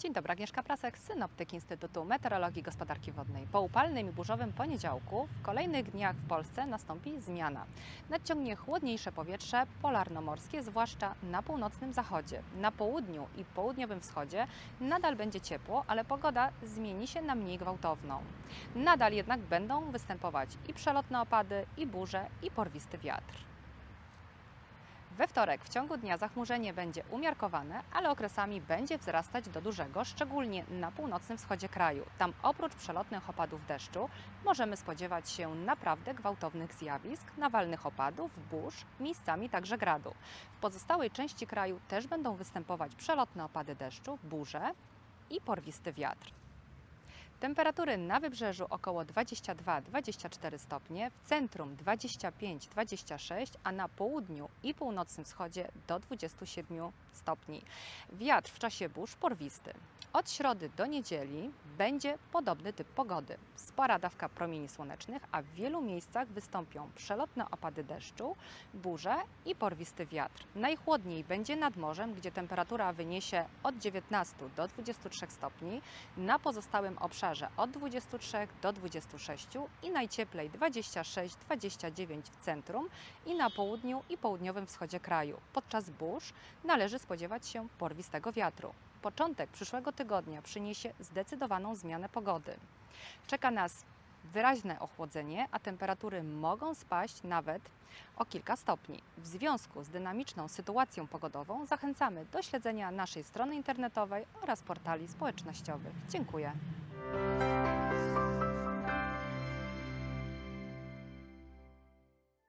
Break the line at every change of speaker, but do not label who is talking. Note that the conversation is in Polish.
Dzień dobry, Agnieszka Prasek, synoptyk Instytutu Meteorologii i Gospodarki Wodnej. Po upalnym i burzowym poniedziałku w kolejnych dniach w Polsce nastąpi zmiana. Nadciągnie chłodniejsze powietrze polarnomorskie, zwłaszcza na północnym zachodzie. Na południu i południowym wschodzie nadal będzie ciepło, ale pogoda zmieni się na mniej gwałtowną. Nadal jednak będą występować i przelotne opady, i burze, i porwisty wiatr. We wtorek w ciągu dnia zachmurzenie będzie umiarkowane, ale okresami będzie wzrastać do dużego, szczególnie na północnym wschodzie kraju. Tam oprócz przelotnych opadów deszczu możemy spodziewać się naprawdę gwałtownych zjawisk, nawalnych opadów, burz, miejscami także gradu. W pozostałej części kraju też będą występować przelotne opady deszczu, burze i porwisty wiatr. Temperatury na wybrzeżu około 22-24 stopnie, w centrum 25-26, a na południu i północnym wschodzie do 27 stopni. Wiatr w czasie burz porwisty. Od środy do niedzieli będzie podobny typ pogody. Spora dawka promieni słonecznych, a w wielu miejscach wystąpią przelotne opady deszczu, burze i porwisty wiatr. Najchłodniej będzie nad morzem, gdzie temperatura wyniesie od 19 do 23 stopni, na pozostałym obszarze od 23 do 26 i najcieplej 26-29 w centrum i na południu i południowym wschodzie kraju. Podczas burz należy spodziewać się porwistego wiatru. Początek przyszłego tygodnia przyniesie zdecydowaną zmianę pogody. Czeka nas wyraźne ochłodzenie, a temperatury mogą spaść nawet o kilka stopni. W związku z dynamiczną sytuacją pogodową zachęcamy do śledzenia naszej strony internetowej oraz portali społecznościowych. Dziękuję. Thank you.